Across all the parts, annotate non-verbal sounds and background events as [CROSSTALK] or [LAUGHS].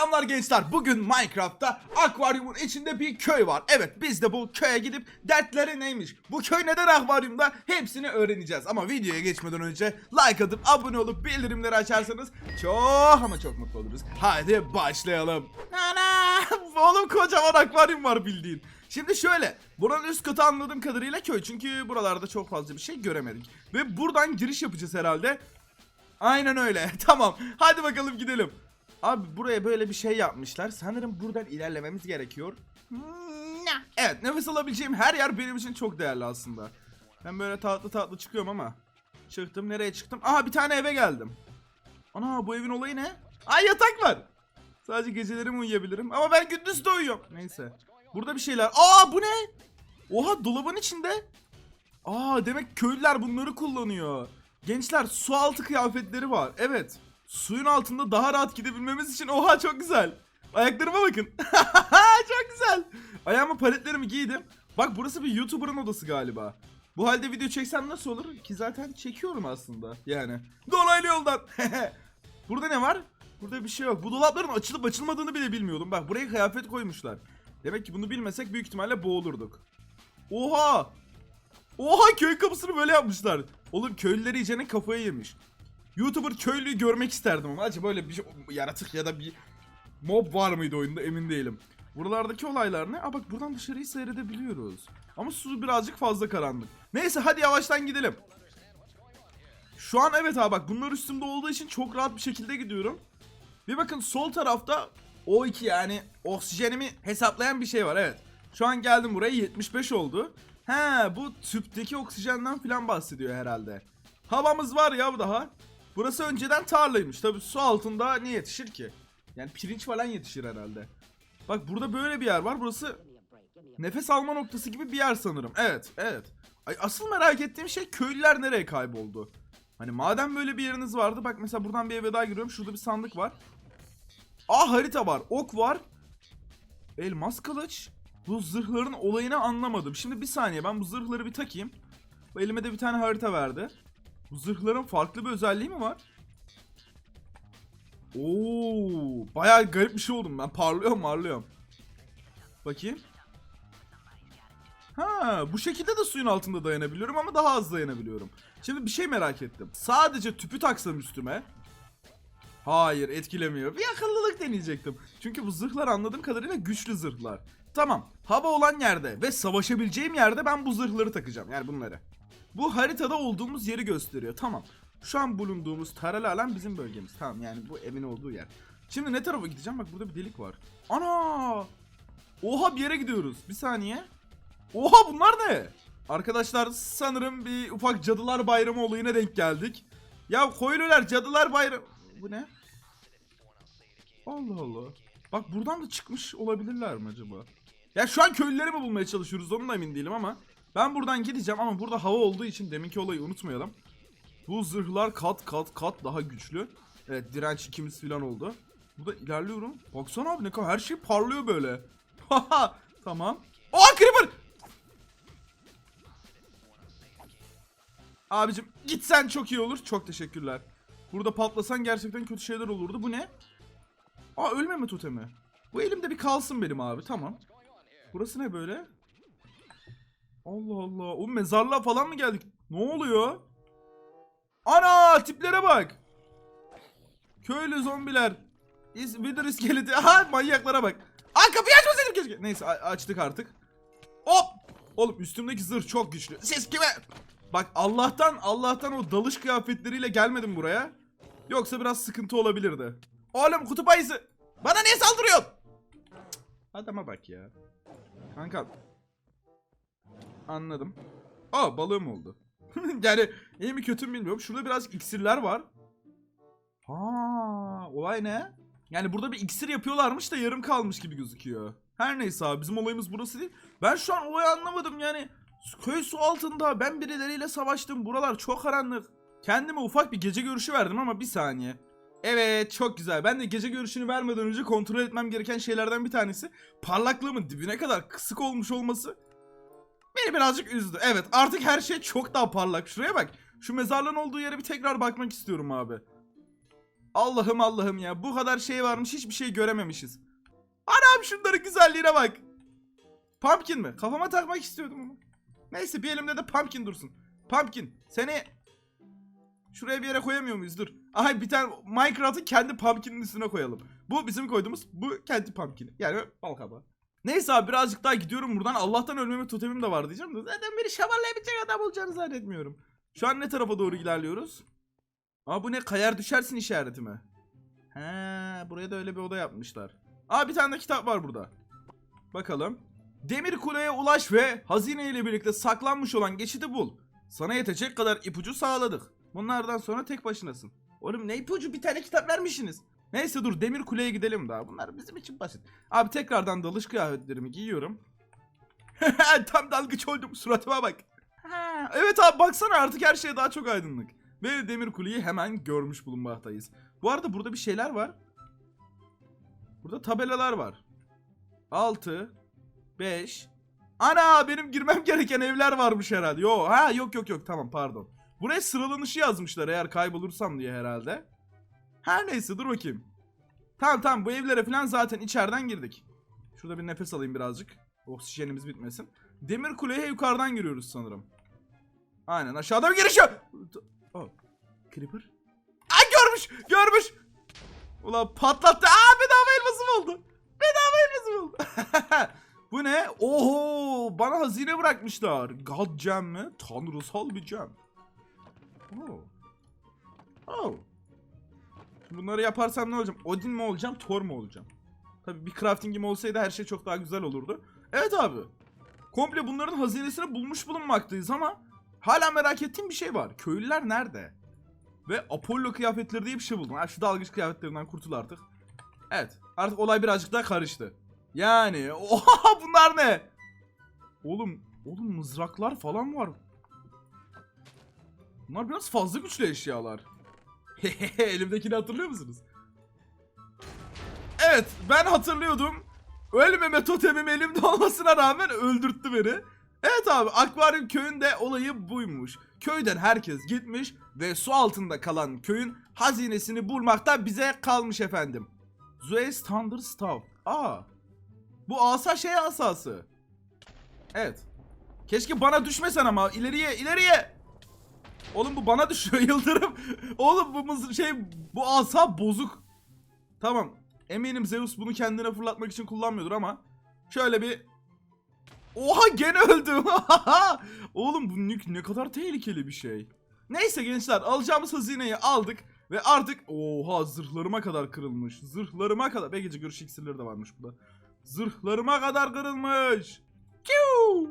Selamlar gençler. Bugün Minecraft'ta akvaryumun içinde bir köy var. Evet biz de bu köye gidip dertleri neymiş? Bu köy neden akvaryumda? Hepsini öğreneceğiz. Ama videoya geçmeden önce like atıp abone olup bildirimleri açarsanız çok ama çok mutlu oluruz. Hadi başlayalım. Ana! [LAUGHS] Oğlum kocaman akvaryum var bildiğin. Şimdi şöyle, buranın üst katı anladığım kadarıyla köy çünkü buralarda çok fazla bir şey göremedik. Ve buradan giriş yapacağız herhalde. Aynen öyle. [LAUGHS] Tamam. Hadi bakalım gidelim. Abi buraya böyle bir şey yapmışlar. Sanırım buradan ilerlememiz gerekiyor. Evet nefes alabileceğim her yer benim için çok değerli aslında. Ben böyle tatlı tatlı çıkıyorum ama. Çıktım nereye çıktım? Aha bir tane eve geldim. Ana bu evin olayı ne? Ay yatak var. Sadece geceleri mi uyuyabilirim? Ama ben gündüz de uyuyorum. Neyse. Burada bir şeyler. Aa bu ne? Oha dolabın içinde. Aa demek köylüler bunları kullanıyor. Gençler su altı kıyafetleri var. Evet. Suyun altında daha rahat gidebilmemiz için oha çok güzel. Ayaklarıma bakın. [LAUGHS] çok güzel. Ayağıma paletlerimi giydim. Bak burası bir YouTuber'ın odası galiba. Bu halde video çeksem nasıl olur? Ki zaten çekiyorum aslında. Yani. Dolaylı yoldan. [LAUGHS] Burada ne var? Burada bir şey yok. Bu dolapların açılıp açılmadığını bile bilmiyordum. Bak buraya kıyafet koymuşlar. Demek ki bunu bilmesek büyük ihtimalle boğulurduk. Oha! Oha köy kapısını böyle yapmışlar. Oğlum köylüleri iyice kafayı yemiş. YouTuber köylüyü görmek isterdim ama acaba böyle bir şey, yaratık ya da bir mob var mıydı oyunda emin değilim. Buralardaki olaylar ne? Aa bak buradan dışarıyı seyredebiliyoruz. Ama su birazcık fazla karanlık. Neyse hadi yavaştan gidelim. Şu an evet abi bak bunlar üstümde olduğu için çok rahat bir şekilde gidiyorum. Bir bakın sol tarafta O2 yani oksijenimi hesaplayan bir şey var evet. Şu an geldim buraya 75 oldu. He bu tüpteki oksijenden falan bahsediyor herhalde. Havamız var ya bu daha. Burası önceden tarlaymış. Tabi su altında ne yetişir ki? Yani pirinç falan yetişir herhalde. Bak burada böyle bir yer var. Burası nefes alma noktası gibi bir yer sanırım. Evet, evet. Ay, asıl merak ettiğim şey köylüler nereye kayboldu? Hani madem böyle bir yeriniz vardı. Bak mesela buradan bir eve daha giriyorum. Şurada bir sandık var. Aa harita var. Ok var. Elmas kılıç. Bu zırhların olayını anlamadım. Şimdi bir saniye ben bu zırhları bir takayım. Bu elime de bir tane harita verdi. Bu zırhların farklı bir özelliği mi var? Oo, bayağı garip bir şey oldum ben. Parlıyorum, parlıyorum. Bakayım. Ha, bu şekilde de suyun altında dayanabiliyorum ama daha az dayanabiliyorum. Şimdi bir şey merak ettim. Sadece tüpü taksam üstüme. Hayır, etkilemiyor. Bir akıllılık deneyecektim. Çünkü bu zırhlar anladığım kadarıyla güçlü zırhlar. Tamam, hava olan yerde ve savaşabileceğim yerde ben bu zırhları takacağım. Yani bunları. Bu haritada olduğumuz yeri gösteriyor. Tamam. Şu an bulunduğumuz taralı alan bizim bölgemiz. Tamam yani bu evin olduğu yer. Şimdi ne tarafa gideceğim? Bak burada bir delik var. Ana! Oha bir yere gidiyoruz. Bir saniye. Oha bunlar ne? Arkadaşlar sanırım bir ufak cadılar bayramı olayına denk geldik. Ya koyulular cadılar bayramı. Bu ne? Allah Allah. Bak buradan da çıkmış olabilirler mi acaba? Ya şu an köylüleri mi bulmaya çalışıyoruz onun da emin değilim ama. Ben buradan gideceğim ama burada hava olduğu için deminki olayı unutmayalım. Bu zırhlar kat kat kat daha güçlü. Evet direnç ikimiz falan oldu. Burada ilerliyorum. Baksana abi ne kadar her şey parlıyor böyle. [LAUGHS] Tamam. Aa creeper! Abicim gitsen çok iyi olur. Çok teşekkürler. Burada patlasan gerçekten kötü şeyler olurdu. Bu ne? Aa ölmeme totemi. Bu elimde bir kalsın benim abi tamam. Burası ne böyle? Allah Allah. O mezarlığa falan mı geldik? Ne oluyor? Ana tiplere bak. Köylü zombiler. İz, Wither iskeleti. [LAUGHS] Aha manyaklara bak. Aa kapıyı açmasaydım keşke. Neyse açtık artık. Hop. Oğlum üstümdeki zırh çok güçlü. Siz kime? Bak Allah'tan Allah'tan o dalış kıyafetleriyle gelmedim buraya. Yoksa biraz sıkıntı olabilirdi. Oğlum kutup ayısı. Bana niye saldırıyorsun? Adama bak ya. Kanka. Anladım. Aa balığım oldu. [LAUGHS] yani iyi mi kötü mü bilmiyorum. Şurada biraz iksirler var. Ha, olay ne? Yani burada bir iksir yapıyorlarmış da yarım kalmış gibi gözüküyor. Her neyse abi bizim olayımız burası değil. Ben şu an olayı anlamadım yani. Köy su altında ben birileriyle savaştım. Buralar çok karanlık. Kendime ufak bir gece görüşü verdim ama bir saniye. Evet çok güzel. Ben de gece görüşünü vermeden önce kontrol etmem gereken şeylerden bir tanesi parlaklığımın dibine kadar kısık olmuş olması beni birazcık üzdü. Evet artık her şey çok daha parlak. Şuraya bak. Şu mezarlığın olduğu yere bir tekrar bakmak istiyorum abi. Allah'ım Allah'ım ya. Bu kadar şey varmış hiçbir şey görememişiz. Anam şunların güzelliğine bak. Pumpkin mi? Kafama takmak istiyordum ama. Neyse bir elimde de pumpkin dursun. Pumpkin seni şuraya bir yere koyamıyor muyuz? Dur. Aha bir tane Minecraft'ın kendi pumpkin'in üstüne koyalım. Bu bizim koyduğumuz bu kendi pumpkin. Yani bal kabağı. Neyse abi birazcık daha gidiyorum buradan. Allah'tan ölmeme totemim de var diyeceğim de zaten beni şamarlayabilecek adam olacağını zannetmiyorum. Şu an ne tarafa doğru ilerliyoruz? Aa bu ne? Kayar düşersin işareti mi? He, buraya da öyle bir oda yapmışlar. Aa bir tane de kitap var burada. Bakalım. Demir kuleye ulaş ve hazine ile birlikte saklanmış olan geçidi bul. Sana yetecek kadar ipucu sağladık. Bunlardan sonra tek başınasın. Oğlum ne ipucu bir tane kitap vermişsiniz. Neyse dur demir kuleye gidelim daha. Bunlar bizim için basit. Abi tekrardan dalış kıyafetlerimi giyiyorum. [LAUGHS] Tam dalgıç oldum suratıma bak. Evet abi baksana artık her şey daha çok aydınlık. Ve demir kuleyi hemen görmüş bulunmaktayız. Bu arada burada bir şeyler var. Burada tabelalar var. 6 5 Ana benim girmem gereken evler varmış herhalde. Yo ha yok yok yok tamam pardon. Buraya sıralanışı yazmışlar eğer kaybolursam diye herhalde. Her neyse dur bakayım. Tamam tamam bu evlere falan zaten içeriden girdik. Şurada bir nefes alayım birazcık. Oksijenimiz bitmesin. Demir kuleye yukarıdan giriyoruz sanırım. Aynen aşağıda bir giriş yok. Oh. Creeper. Aa görmüş görmüş. Ulan patlattı. Aa bedava elmasım oldu. Bedava elmasım oldu. [LAUGHS] Bu ne? Oho bana hazine bırakmışlar. God gem mi? Tanrısal bir gem. Oh. Oh. Bunları yaparsam ne olacağım? Odin mi olacağım? Thor mu olacağım? Tabii bir craftingim olsaydı her şey çok daha güzel olurdu. Evet abi. Komple bunların hazinesini bulmuş bulunmaktayız ama hala merak ettiğim bir şey var. Köylüler nerede? Ve Apollo kıyafetleri diye bir şey buldum. Ha, şu dalgıç kıyafetlerinden kurtul artık. Evet. Artık olay birazcık daha karıştı. Yani [LAUGHS] oha bunlar ne? Oğlum, oğlum mızraklar falan var. Bunlar biraz fazla güçlü eşyalar. [LAUGHS] Elimdekini hatırlıyor musunuz? Evet, ben hatırlıyordum. Ölmeme totemim elimde olmasına rağmen öldürttü beni. Evet abi, akvaryum köyünde olayı buymuş. Köyden herkes gitmiş ve su altında kalan köyün hazinesini bulmakta bize kalmış efendim. Zeus Thunder Staff. Aa. Bu asa şey asası. Evet. Keşke bana düşmesen ama ileriye ileriye. Oğlum bu bana düşüyor [LAUGHS] yıldırım. Oğlum bu mız- şey bu asa bozuk. Tamam. Eminim Zeus bunu kendine fırlatmak için kullanmıyordur ama şöyle bir Oha gene öldüm. [LAUGHS] Oğlum bu ne, ne kadar tehlikeli bir şey. Neyse gençler alacağımız hazineyi aldık ve artık oha zırhlarıma kadar kırılmış. Zırhlarıma kadar. Be gece görüş iksirleri de varmış burada. Zırhlarıma kadar kırılmış. Kiu!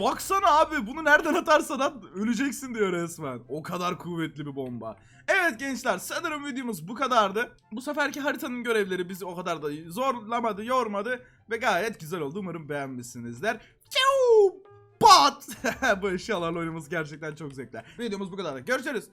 Baksana abi bunu nereden atarsan at öleceksin diyor resmen. O kadar kuvvetli bir bomba. Evet gençler sanırım videomuz bu kadardı. Bu seferki haritanın görevleri bizi o kadar da zorlamadı, yormadı ve gayet güzel oldu. Umarım beğenmişsinizdir. Ciao! Pat! [LAUGHS] bu eşyalarla oynaması gerçekten çok zevkli. Videomuz bu kadar. Görüşürüz.